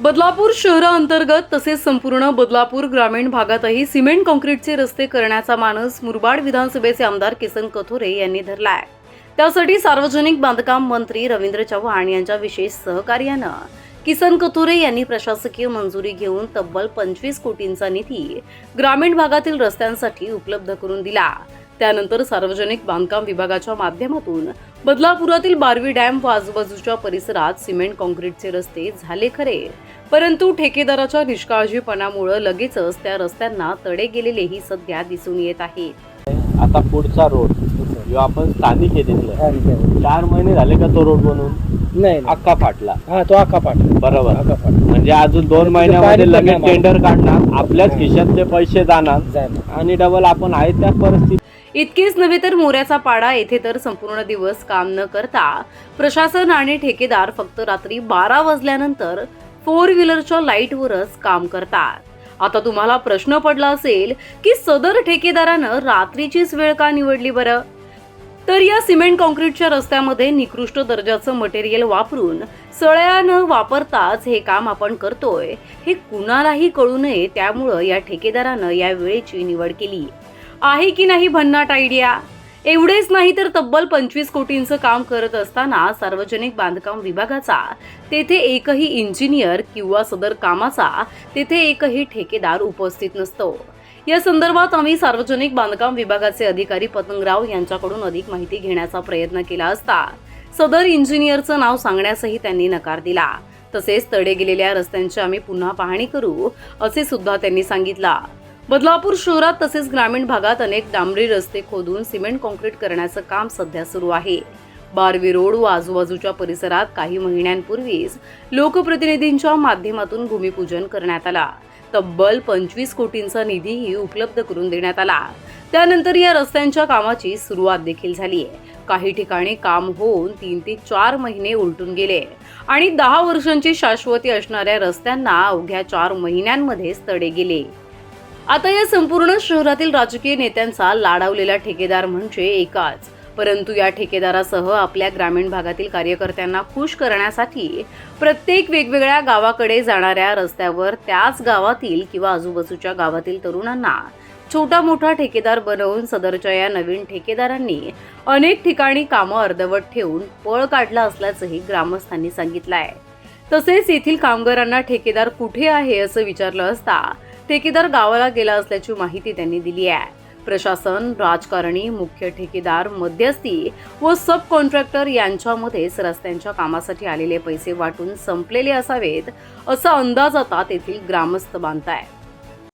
बदलापूर शहराअंतर्गत तसेच संपूर्ण बदलापूर ग्रामीण भागातही सिमेंट काँक्रीटचे रस्ते करण्याचा मानस मुरबाड विधानसभेचे आमदार किसन कथोरे यांनी धरला आहे त्यासाठी सार्वजनिक बांधकाम मंत्री रवींद्र चव्हाण यांच्या विशेष सहकार्यानं किसन कथोरे यांनी प्रशासकीय मंजुरी घेऊन तब्बल पंचवीस कोटींचा निधी ग्रामीण भागातील रस्त्यांसाठी उपलब्ध करून दिला. त्यानंतर सार्वजनिक बांधकाम विभागाच्या माध्यमातून बदलापुरातील बारवी डॅम व आजूबाजूच्या परिसरात सिमेंट काँक्रीटचे रस्ते झाले खरे. परंतु ठेकेदाराच्या निष्काळजीपणामुळे लगेचच त्या रस्त्यांना तडे गेलेलेही सध्या दिसून येत आहेत. आता पुढचा रोड जो आपण स्थानिक आहे तिथलं चार महिने झाले का तो रोड बनवून नाही. अख्खा फाटला. हा तो आका पाठ बरोबर. आका पाठ म्हणजे अजून दोन महिन्यामध्ये लगेच टेंडर काढणार आपल्याच खिशातले पैसे जाणार आणि डबल आपण आहे त्या परिस्थितीत. इतकेच नव्हे तर मोऱ्याचा पाडा येथे तर संपूर्ण दिवस काम न करता प्रशासन आणि ठेकेदार फक्त रात्री बारा वाजल्यानंतर फोर व्हीलरच्या लाईटवरच काम करतात. आता तुम्हाला प्रश्न पडला असेल की सदर ठेकेदारानं रात्रीचीच वेळ का निवडली बरं? तर या सिमेंट काँक्रीटच्या रस्त्यामध्ये निकृष्ट दर्जाचं मटेरियल वापरून सळ्यानं न वापरताच हे काम आपण करतोय हे कुणालाही कळू नये त्यामुळं या ठेकेदारानं या वेळेची निवड केली. आहे की नाही भन्नाट आयडिया एवढेच नाही तर तब्बल पंचवीस कोटींचं काम करत असताना सार्वजनिक बांधकाम विभागाचा तेथे एकही इंजिनियर किंवा सदर कामाचा तेथे एकही ठेकेदार उपस्थित नसतो. या संदर्भात आम्ही सार्वजनिक बांधकाम विभागाचे अधिकारी पतंगराव यांच्याकडून अधिक माहिती घेण्याचा प्रयत्न केला असता सदर इंजिनियरचं नाव सांगण्यासही त्यांनी नकार दिला. तसेच तडे गेलेल्या रस्त्यांची आम्ही पुन्हा पाहणी करू असे सुद्धा त्यांनी सांगितलं. बदलापूर शहरात तसेच ग्रामीण भागात अनेक डांबरी रस्ते खोदून सिमेंट काँक्रीट करण्याचं काम सध्या सुरू आहे. बारवी रोड व आजूबाजूच्या परिसरात काही महिन्यांपूर्वीच लोकप्रतिनिधींच्या माध्यमातून भूमिपूजन करण्यात आला. तब्बल पंचवीस कोटींचा निधीही उपलब्ध करून देण्यात आला. त्यानंतर या रस्त्यांच्या कामाची सुरुवात देखील झाली आहे काही ठिकाणी काम होऊन तीन ते चार महिने उलटून गेले. आणि दहा वर्षांची शाश्वती असणाऱ्या रस्त्यांना अवघ्या चार महिन्यांमध्येच तडे गेले. आता या संपूर्ण शहरातील राजकीय नेत्यांचा लाडावलेला ठेकेदार म्हणजे एकाच. परंतु या ठेकेदारासह आपल्या ग्रामीण भागातील कार्यकर्त्यांना खुश करण्यासाठी प्रत्येक वेगवेगळ्या गावाकडे जाणाऱ्या रस्त्यावर त्याच गावातील किंवा आजूबाजूच्या गावातील तरुणांना छोटा मोठा ठेकेदार बनवून सदरच्या या नवीन ठेकेदारांनी अनेक ठिकाणी कामं अर्धवट ठेवून पळ काढला असल्याचंही ग्रामस्थांनी सांगितलं आहे तसेच येथील कामगारांना ठेकेदार कुठे आहे असं विचारलं असता ठेकेदार गावाला गेला असल्याची माहिती त्यांनी दिली आहे. प्रशासन राजकारणी मुख्य ठेकेदार मध्यस्थी व सब कॉन्ट्रॅक्टर यांच्यामध्येच रस्त्यांच्या कामासाठी आलेले पैसे वाटून संपलेले असावेत असा अंदाज आता तेथील ग्रामस्थ बांधताय.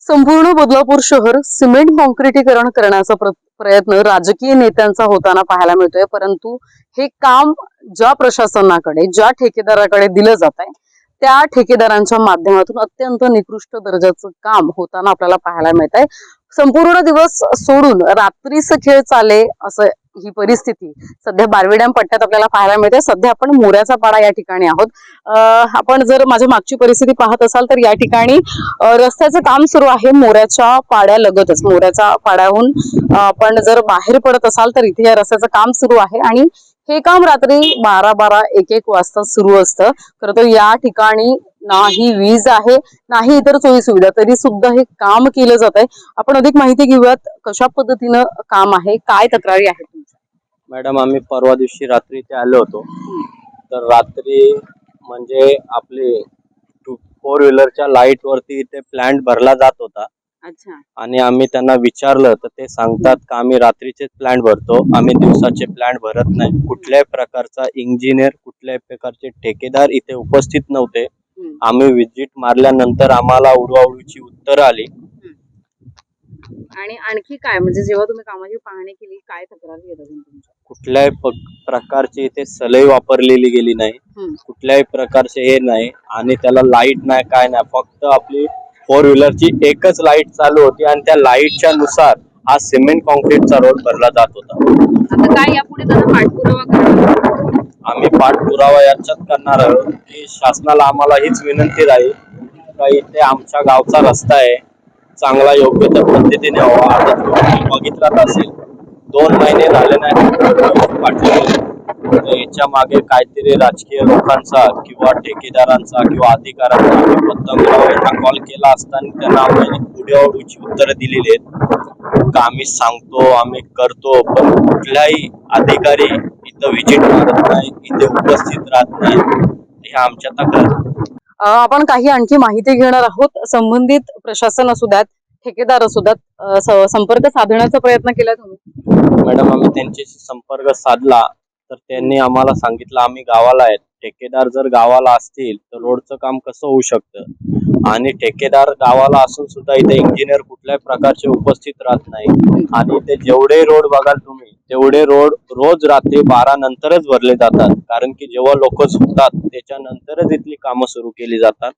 संपूर्ण बदलापूर शहर सिमेंट कॉन्क्रिटीकरण करण्याचा प्र- प्रयत्न राजकीय नेत्यांचा होताना पाहायला मिळतोय परंतु हे काम ज्या प्रशासनाकडे ज्या ठेकेदाराकडे दिलं जात आहे त्या ठेकेदारांच्या माध्यमातून अत्यंत निकृष्ट दर्जाचं काम होताना आपल्याला पाहायला मिळत आहे संपूर्ण दिवस सोडून रात्रीच खेळ चाले असं ही परिस्थिती सध्या बारवी डॅम पट्ट्यात आपल्याला पाहायला मिळते सध्या आपण मोऱ्याचा पाडा या ठिकाणी आहोत. आपण जर माझ्या मागची परिस्थिती पाहत असाल तर या ठिकाणी रस्त्याचं काम सुरू आहे मोऱ्याच्या पाड्यालगतच. मोऱ्याच्या पाड्याहून आपण जर बाहेर पडत असाल तर इथे या रस्त्याचं काम सुरू आहे आणि हे काम रात्री बारा बारा एक एक वाजता सुरू असतं. खरं तर या ठिकाणी नाही वीज आहे नाही इतर सोयी सुविधा तरी सुद्धा हे काम केलं जात आहे. आपण अधिक माहिती घेऊयात कशा पद्धतीनं काम आहे काय तक्रारी आहेत तुमच्या? मॅडम आम्ही परवा दिवशी रात्री इथे आलो होतो. तर रात्री म्हणजे आपले फोर व्हीलरच्या लाइट वरती इथे प्लांट भरला जात होता. आणि आम्ही त्यांना विचारलं तर ते सांगतात का आम्ही रात्रीचे प्लांट भरतो आम्ही दिवसाचे प्लांट भरत नाही. कुठल्याही प्रकारचा इंजिनियर कुठल्याही प्रकारचे ठेकेदार इथे उपस्थित नव्हते. आम्ही विजिट मारल्यानंतर आम्हाला उडवाउडवीची उत्तरं आली. आणि आणखी काय? म्हणजे जेव्हा तुम्ही कामाची पाहणी केली काय तक्रारी कुठल्याही प्रकारची इथे सलई वापरलेली गेली नाही. कुठल्याही प्रकारचे हे नाही. आणि त्याला लाइट नाही काय नाही. फक्त आपली फोर व्हीलरची एकच लाइट चालू होती आणि त्या लाईटच्या नुसार हा सिमेंट कॉन्क्रीटचा रोड भरला जात होता. आता काय यापुढे त्याचा पाठपुरावा करणार? आम्ही पाठपुरावा याच्यात करणार आहोत. की शासनाला आम्हाला हीच विनंती राहील का इथे आमच्या गावचा रस्ता आहे. चांगला योग्य त्या पद्धतीने व्हावा आता तुम्ही बघितलाच असेल दोन महिने झाले नाही. याच्या याच्या मागे काहीतरी राजकीय लोकांचा किंवा ठेकेदारांचा किंवा अधिकाऱ्यांचा पतंगराव यांना कॉल केला असताना त्यांना आम्ही उड्यावडूची उत्तरं दिलेली आहेत. का आम्ही सांगतो आम्ही करतो पण कुठलाही अधिकारी इथं विजिट मारत नाही इथे उपस्थित राहत नाही. हे आमच्या तक्रार. आपण काही आणखी माहिती घेणार आहोत. संबंधित प्रशासन असू द्यात ठेकेदार असू द्यात संपर्क साधण्याचा प्रयत्न केला तुम्ही. मॅडम आम्ही त्यांच्याशी संपर्क साधला. तर त्यांनी आम्हाला सांगितलं आम्ही गावाला आहेत. ठेकेदार जर गावाला असतील तर रोडचं काम कसं होऊ शकतं? आणि ठेकेदार गावाला असून सुद्धा इथे इंजिनियर कुठल्याही प्रकारचे उपस्थित राहत नाही. आणि ते जेवढे रोड बघाल तुम्ही तेवढे रोड रोज रात्री बारा नंतरच भरले जातात. कारण की जेव्हा लोक झोपतात त्याच्यानंतरच इथली कामं सुरू केली जातात.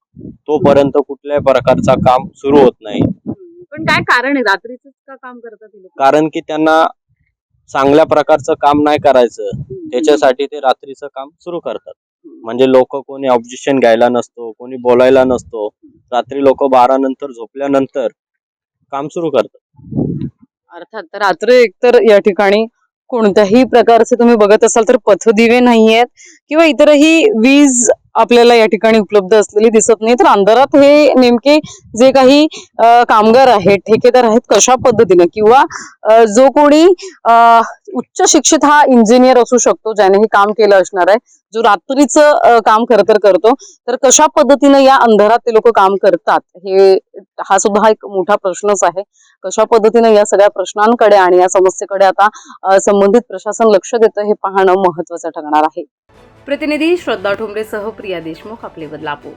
तोपर्यंत कुठल्याही प्रकारचा काम सुरू होत नाही. पण काय कारण आहे? रात्रीच का काम करतात? कारण की त्यांना चांगल्या प्रकारचं काम नाही करायचं. त्याच्यासाठी ते रात्रीचं काम सुरू करतात. म्हणजे लोक कोणी ऑब्जेक्शन घ्यायला नसतो कोणी बोलायला नसतो. रात्री लोक बारा नंतर झोपल्यानंतर काम सुरू करतात. अर्थात रात्री एकतर या ठिकाणी कोणत्याही प्रकारचे तुम्ही बघत असाल तर पथदिवे नाही आहेत किंवा इतरही वीज आपल्याला या ठिकाणी उपलब्ध असलेली दिसत नाही. तर अंधारात हे नेमके जे काही कामगार आहेत ठेकेदार आहेत कशा पद्धतीने किंवा जो कोणी उच्च शिक्षित हा इंजिनियर असू शकतो ज्याने हे काम केलं असणार आहे जो रात्रीचं काम खर तर करतो तर कशा पद्धतीने या अंधारात ते लोक काम करतात? हे हा सुद्धा एक मोठा प्रश्नच आहे. कशा पद्धतीने या सगळ्या प्रश्नांकडे आणि या समस्येकडे आता संबंधित प्रशासन लक्ष देतं हे पाहणं महत्वाचं ठरणार आहे. प्रतिनिधी श्रद्धा ठोंबरेसह प्रिया देशमुख आपले बदलापूर.